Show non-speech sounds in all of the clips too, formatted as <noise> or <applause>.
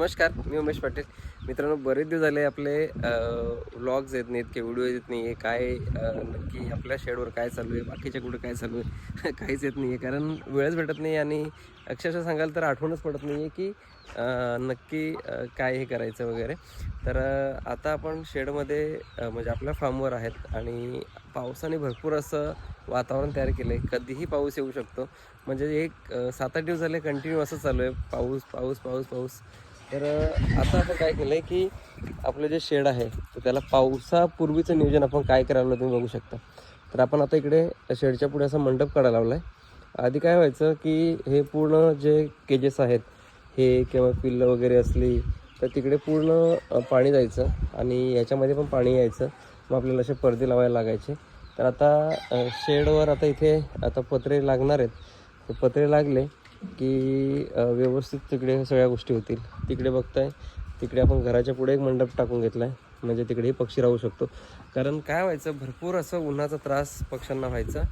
नमस्कार मी उमेश पाटील. मित्रांनो बरेच दिवस झाले आपले व्लॉग्स येत नाहीत की व्हिडिओ येत नाही आहे काय नक्की आपल्या शेडवर काय चालू आहे बाकीच्या कुठं काय चालू आहे <laughs> काहीच येत नाही आहे कारण वेळच भेटत नाही आणि अक्षरशः सांगाल तर आठवणच पडत नाही आहे की नक्की काय हे करायचं वगैरे. तर आता आपण शेडमध्ये म्हणजे आपल्या फार्मवर आहेत आणि पावसाने भरपूर असं वातावरण तयार केलं आहे कधीही पाऊस येऊ शकतो. म्हणजे एक सात आठ दिवस झाले कंटिन्यू असं चालू आहे. पाऊस पाऊस पाऊस पाऊस. तर आता आपण काय केलं आहे की आपलं जे शेड आहे तर त्याला पावसापूर्वीचं नियोजन आपण काय करायला तुम्ही बघू शकता. तर आपण आता इकडे शेडच्या पुढे असा मंडप काढायला लावला आहे आधी काय व्हायचं की हे पूर्ण जे केजेस आहेत हे किंवा पिल्लं वगैरे असली तर तिकडे पूर्ण पाणी जायचं आणि याच्यामध्ये पण पाणी यायचं. मग आपल्याला असे पडदे लावायला लागायचे. तर आता शेडवर आता इथे आता पत्रे लागणार आहेत. तर पत्रे लागले की व्यवस्थित तिकडे सगळ्या गोष्टी होतील. तिकडे बघताय तिकडे आपण घराच्या पुढे एक मंडप टाकून घेतला आहे म्हणजे तिकडेही पक्षी राहू शकतो. कारण काय व्हायचं भरपूर असं उन्हाचा त्रास पक्ष्यांना व्हायचा.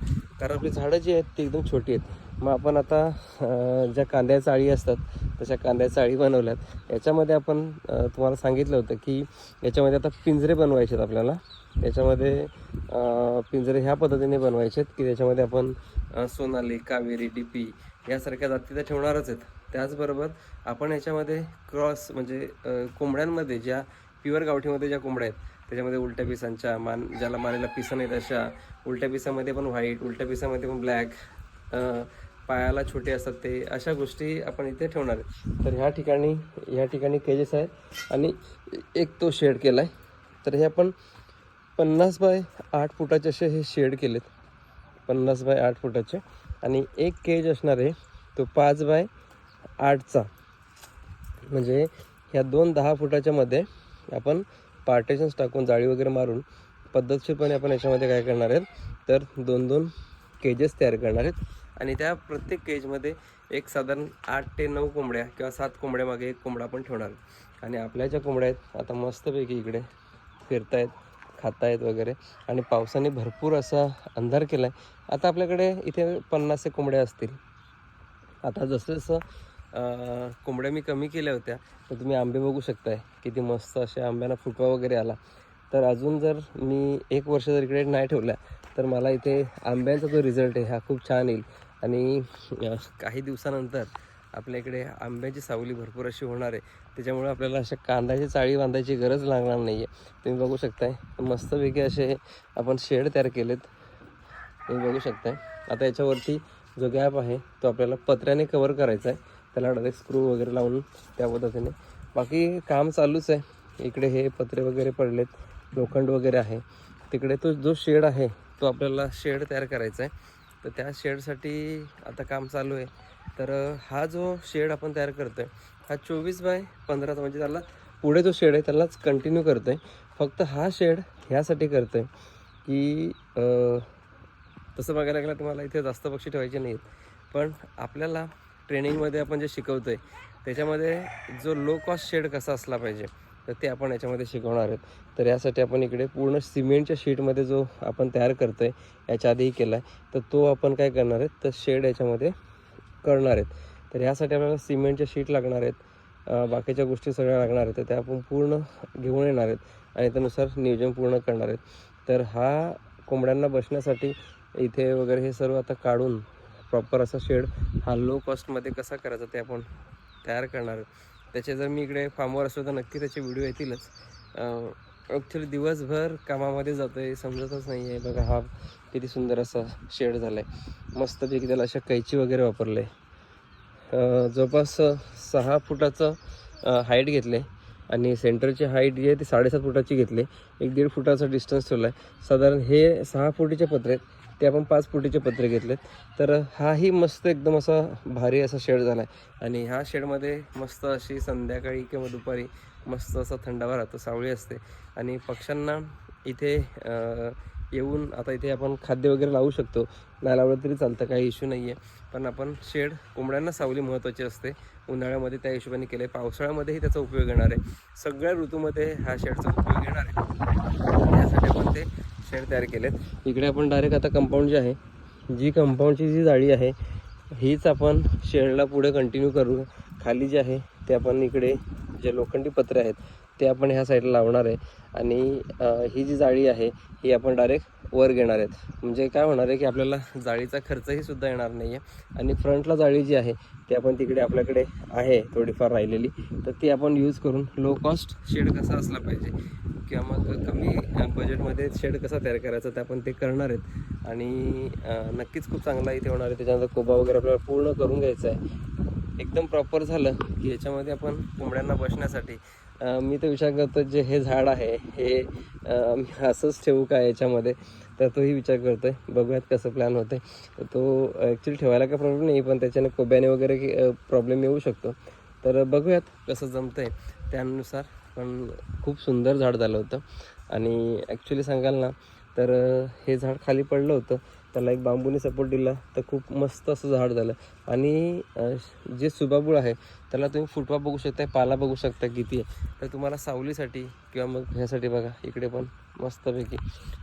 कारण आपली झाडं जी आहेत ती एकदम छोटी आहेत. मग आपण आता ज्या कांद्याच्या आळी असतात तशा कांद्याच्या आळी बनवल्यात. याच्यामध्ये आपण तुम्हाला सांगितलं होतं की याच्यामध्ये आता पिंजरे बनवायचे आहेत आपल्याला. याच्यामध्ये पिंजरे ह्या पद्धतीने बनवायचे आहेत की त्याच्यामध्ये आपण सोनाली कावेरी डी पी यासारख्या जाती तर ठेवणारच आहेत. त्याचबरोबर आपण याच्यामध्ये क्रॉस म्हणजे कोंबड्यांमध्ये ज्या प्युअर गावठीमध्ये ज्या कोंबड्या आहेत त्याच्यामध्ये उलट्या पिसांच्या मान ज्याला मानेला पिसं नाहीत अशा उलट्या पिसामध्ये पण व्हाईट उलट्या पिसामध्ये पण ब्लॅक पायाला छोटे असतात ते अशा गोष्टी आपण इथे ठेवणार आहे तर ह्या ठिकाणी ह्या ठिकाणी केजेस आहेत आणि एक तो शेड केला आहे तर हे आपण पन्नास बाय आठ फुटाचे असे हे शेड केलेत. पन्नास बाय आठ फुटाचे. आणि एक केज असणार आहे तो पाच बाय आठचा. म्हणजे ह्या दोन दहा फुटाच्या मध्ये आपण पार्टेशन्स टाकून जाळी वगैरे मारून पद्धतशीरपणे आपण याच्यामध्ये काय करणार आहेत तर दोन दोन केजेस तयार करणार आहेत. आणि त्या प्रत्येक केजमध्ये एक साधारण आठ ते नऊ कोंबड्या किंवा सात कोंबड्यामागे एक कोंबडा आपण ठेवणार. आहे. आणि आपल्या ज्या कोंबड्या आहेत आता मस्तपैकी इकडे फिरतायत. खातायत वगैरे. आणि पावसाने भरपूर असा अंधार केला आहे आता आपल्याकडे इथे पन्नास एक कोंबड्या असतील. आता जसं जसं कोंबड्या मी कमी केल्या होत्या तर तुम्ही आंबे बघू शकताय. किती मस्त अशा आंब्यांना फुटवा वगैरे आला. तर अजून जर मी एक वर्ष जर इकडे नाही ठेवल्या तर मला इथे आंब्यांचा जो रिझल्ट आहे हा खूप छान येईल. आणि काही दिवसानंतर आपल्या इकडे आंब्याची सावली भरपूर अशी होणार आहे. त्याच्यामुळे आपल्याला अशा कांद्याची चाळी बांधायची गरज लागणार नाही आहे तुम्ही बघू शकताय. मस्तपैकी असे आपण शेड तयार केलेत. तुम्ही बघू शकताय. आता याच्यावरती जो गॅप आहे तो आपल्याला पत्र्याने कवर करायचा आहे त्याला डायरेक्ट स्क्रू वगैरे लावून त्या पद्धतीने. बाकी काम चालूच आहे. इकडे हे पत्रे वगैरे पडलेत. लोखंड वगैरे आहे. तिकडे तो जो शेड आहे तो आपल्याला शेड तयार करायचा आहे तर त्या शेडसाठी आता काम चालू आहे. तर हा जो शेड आपण तयार करतो आहे हा चोवीस बाय पंधराचा म्हणजे त्याला पुढे जो शेड आहे त्यालाच कंटिन्यू करतो आहे फक्त हा शेड ह्यासाठी करतो आहे की तसं बघायला गेलं तुम्हाला इथे जास्त पक्षी ठेवायचे नाहीत. पण आपल्याला ट्रेनिंगमध्ये आपण जे शिकवतो आहे त्याच्यामध्ये जो लो कॉस्ट शेड कसा असला पाहिजे तर ते आपण याच्यामध्ये शिकवणार आहेत. तर यासाठी आपण इकडे पूर्ण सिमेंटच्या शीटमध्ये जो आपण तयार करतो आहे याच्या आधीही केला आहे तर तो आपण काय करणार आहेत तर शेड याच्यामध्ये करणार आहेत. तर ह्यासाठी आपल्याला सिमेंटच्या शीट लागणार आहेत. बाकीच्या गोष्टी सगळ्या लागणार आहेत. तर त्या आपण पूर्ण घेऊन येणार आहेत आणि त्यानुसार नियोजन पूर्ण करणार आहेत. तर हा कोंबड्यांना बसण्यासाठी इथे वगैरे हे सर्व आता काढून प्रॉपर असा शेड हा लो कॉस्टमध्ये कसा करायचा ते आपण तयार करणार आहोत. त्याचे जर मी इकडे फार्मवर असलो तर नक्की त्याचे व्हिडिओ येतीलच. ॲक्च्युली दिवसभर कामामध्ये जातो आहे समजतच नाही आहे बघा हा किती सुंदर असा शेड झाला आहे मस्तपैकी त्याला अशा कैची वगैरे वापरलं आहे जवळपास सहा फुटाचं हाईट घेतले आणि सेंटरची हाईट जी आहे ती साडेसात फुटाची घेतली एक दीड फुटाचा डिस्टन्स ठेवला आहे साधारण हे सहा फुटीचे पत्रे आहेत. ते आपण पाच फुटीचे पत्रे घेतलेत. तर हाही मस्त एकदम असा भारी असा शेड झाला आहे आणि ह्या शेडमध्ये मस्त अशी संध्याकाळी किंवा दुपारी मस्त असा थंडावा राहतो सावळी असते. आणि पक्ष्यांना इथे येऊन आता इथे आपण खाद्य वगैरे लावू शकतो. नाही लावलं तरी चालतं काही इश्यू नाही आहे पण आपण शेड कोंबड्यांना सावली महत्त्वाची असते. उन्हाळ्यामध्ये त्या हिशोबाने केलं आहे पावसाळ्यामध्येही त्याचा उपयोग येणार आहे. सगळ्या ऋतूमध्ये ह्या शेडचा उपयोग येणार आहे. यासाठी आपण ते शेड तयार केलेत. इकडे आपण डायरेक्ट आता कंपाऊंड जे आहे जी कंपाऊंडची जी जाळी आहे हीच आपण शेडला पुढे कंटिन्यू करू. खाली जे आहे ते आपण इकडे जे लोखंडी पत्रे आहेत ते आपण ह्या साईडला लावणार आहे. आणि ही जी जाळी आहे ही आपण डायरेक्ट वर घेणार आहेत. म्हणजे काय होणार आहे की आपल्याला जाळीचा खर्चही सुद्धा येणार नाही आहे आणि फ्रंटला जाळी जी आहे ती आपण तिकडे आपल्याकडे आहे थोडीफार राहिलेली. तर ती आपण यूज करून लो कॉस्ट शेड कसा असला पाहिजे. किंवा मग कमी बजेटमध्ये शेड कसा तयार करायचा ते आपण ते करणार आहेत. आणि नक्कीच खूप चांगला इथे होणार आहे. त्याच्यानंतर कोबा वगैरे आपल्याला पूर्ण करून घ्यायचा आहे. एकदम प्रॉपर झालं की याच्यामध्ये आपण कोंबड्यांना बसण्यासाठी मी तर विचार करतो जे हे झाड आहे हे मी असंच ठेवू का याच्यामध्ये? तर तोही विचार करतोय. बघूयात कसं प्लॅन होते तो ॲक्च्युली ठेवायला काही प्रॉब्लेम नाही पण त्याच्याने कोब्याने वगैरे प्रॉब्लेम येऊ शकतो. तर बघूयात कसं जमतंय त्यानुसार. पण खूप सुंदर झाड झालं होतं. आणि ॲक्च्युली सांगाल ना तर हे झाड खाली पडलं होतं. त्याला एक बांबूने सपोर्ट दिला. तर खूप मस्त असं झाड झालं. आणि जे सुबाबूळ आहे त्याला तुम्ही फुटवा बघू शकता पाला बघू शकता किती आहे. तर तुम्हाला सावलीसाठी किंवा मग ह्यासाठी बघा इकडे पण मस्तपैकी.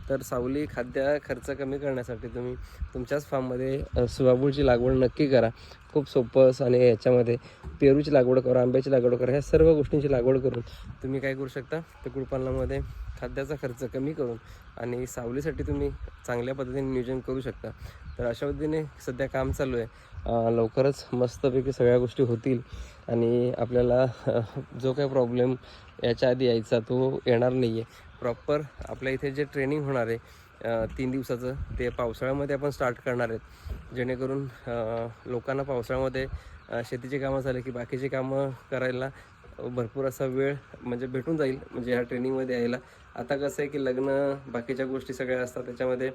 तर सावली खाद्य खर्च कमी करण्यासाठी तुम्ही तुमच्याच फार्ममध्ये सुबाबूळची लागवड नक्की करा. खूप सोपं आणि याच्यामध्ये पेरूची लागवड करा आंब्याची लागवड करा ह्या सर्व गोष्टींची लागवड करून तुम्ही काय करू शकता? तर कुळपालनामध्ये खाद्याचा खर्च कमी करून आणि सावलीसाठी तुम्ही चांगल्या पद्धतीने नियोजन करू शकता. तर अशा पद्धतीने सध्या काम चालू आहे. लवकरच मस्तपैकी सगळ्या गोष्टी होतील आणि आपल्याला जो काही प्रॉब्लेम याच्या आधी यायचा तो येणार नाही आहे प्रॉपर आपल्या इथे जे ट्रेनिंग होणार आहे तीन दिवसाचं ते पावसाळ्यामध्ये आपण स्टार्ट करणार आहेत. जेणेकरून लोकांना पावसाळ्यामध्ये शेतीचे शेतीची कामं झाली की बाकीची कामं करायला भरपूर असा वेळ म्हणजे भेटून जाईल म्हणजे ह्या ट्रेनिंगमध्ये यायला. आता कसं आहे की लग्न बाकीच्या गोष्टी सगळ्या असतात त्याच्यामध्ये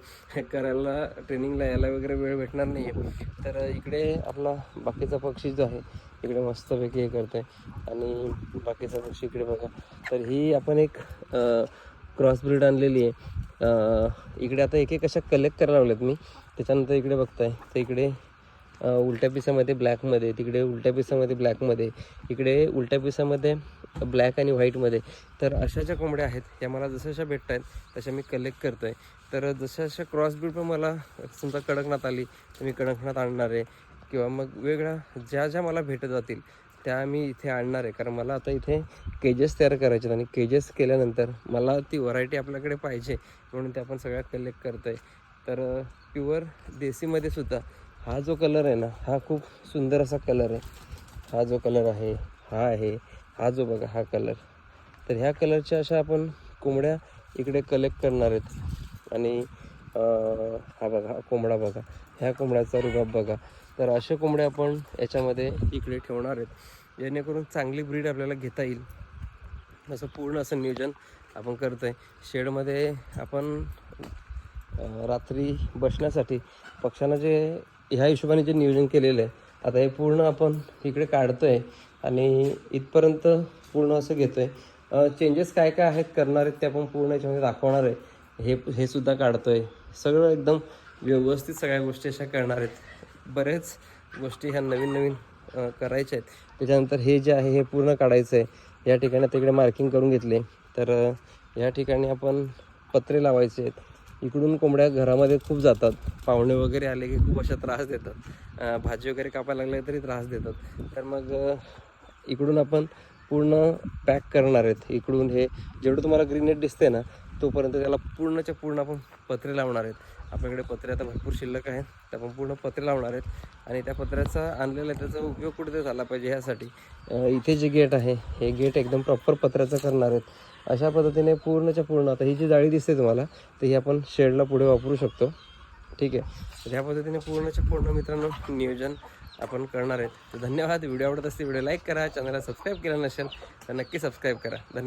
करायला ट्रेनिंगला यायला वगैरे वेळ भेटणार नाही आहे. तर इकडे आपला बाकीचा पक्षी जो आहे इकडे मस्तपैकी हे करतो आहे आणि बाकीचा पक्षी इकडे बघा. तर ही आपण एक क्रॉस ब्रीड आणलेली आहे. इकडे आता एक एक अशा कलेक्ट करायला लावल्यात मी. त्याच्यानंतर इकडे बघताय. तर इकडे उलट्या पिसामध्ये ब्लॅकमध्ये तिकडे उलट्या पिसामध्ये ब्लॅकमध्ये इकडे उलट्या पिसामध्ये ब्लॅक आणि व्हाईटमध्ये. तर अशा ज्या कोंबड्या आहेत त्या मला जशा जशा भेटत आहेत तशा मी कलेक्ट करतो आहे तर जशा अशा क्रॉस ब्रीड पण मला समजा कडकनाथ आली तर मी कडकनाथ आणणार आहे. किंवा मग वेगळ्या ज्या ज्या मला भेटत जातील त्या मी इथे आणणार आहे. कारण मला आता इथे केजेस तयार करायचे आहेत आणि केजेस केल्यानंतर मला ती व्हरायटी आपल्याकडे पाहिजे म्हणून ते आपण सगळ्या कलेक्ट करतो आहे तर प्युअर देसीमध्ये सुद्धा हा जो कलर आहे ना हा खूप सुंदर असा कलर आहे. हा जो कलर आहे हा आहे हा जो बघा हा कलर. तर ह्या कलरच्या अशा आपण कोंबड्या इकडे कलेक्ट करणार आहेत. आणि हा बघा हा कोंबडा बघा. ह्या कोंबड्याचा रुबाब बघा. तर अशा कोंबड्या आपण याच्यामध्ये इकडे ठेवणार आहेत. जेणेकरून चांगली ब्रीड आपल्याला घेता येईल. असं पूर्ण असं नियोजन आपण करतो आहे शेडमध्ये आपण रात्री बसण्यासाठी पक्ष्यांना जे ह्या हिशोबाने जे नियोजन केलेलं आहे आता हे पूर्ण आपण इकडे काढतो आहे आणि इथपर्यंत पूर्ण असं घेतो आहे चेंजेस काय काय आहेत करणार आहेत ते आपण पूर्ण याच्यामध्ये दाखवणार आहे. हे हे सुद्धा काढतो आहे सगळं एकदम व्यवस्थित सगळ्या गोष्टी अशा करणार आहेत. बरेच गोष्टी ह्या नवीन नवीन करायच्या आहेत. त्याच्यानंतर हे जे आहे हे पूर्ण काढायचं आहे. या ठिकाणी तिकडे मार्किंग करून घेतले. तर या ठिकाणी आपण पत्रे लावायचे आहेत. इकडून कोंबड्या घरामध्ये खूप जातात. पाहुणे वगैरे आले की खूप अशा त्रास देतात. भाजी वगैरे कापायला लागले तरी त्रास देतात. तर मग इकडून आपण पूर्ण पॅक करणार आहेत. इकडून हे जेवढं तुम्हाला ग्रीनेट दिसते ना तोपर्यंत त्याला पूर्णच्या पूर्ण आपण पत्रे लावणार आहेत. आपल्याकडे पत्रे आता भरपूर शिल्लक आहेत. तर आपण पूर्ण पत्रे लावणार आहेत. आणि त्या पत्र्याचा आणलेला आहे त्याचा उपयोग कुठे झाला पाहिजे ह्यासाठी? इथे जे गेट आहे हे गेट एकदम प्रॉपर पत्र्याचं करणार आहेत. अशा पद्धतीने पूर्णच्या पूर्ण आता ही जी जाळी दिसते तुम्हाला तर ही आपण शेडला पुढे वापरू शकतो. ठीक आहे? तर ह्या पद्धतीने पूर्णच्या पूर्ण मित्रांनो नियोजन आपण करणार आहेत. तर धन्यवाद. व्हिडिओ आवडत असते व्हिडिओ लाईक करा. चॅनलला सबस्क्राईब केला नसेल तर नक्की सबस्क्राईब करा. धन्यवाद.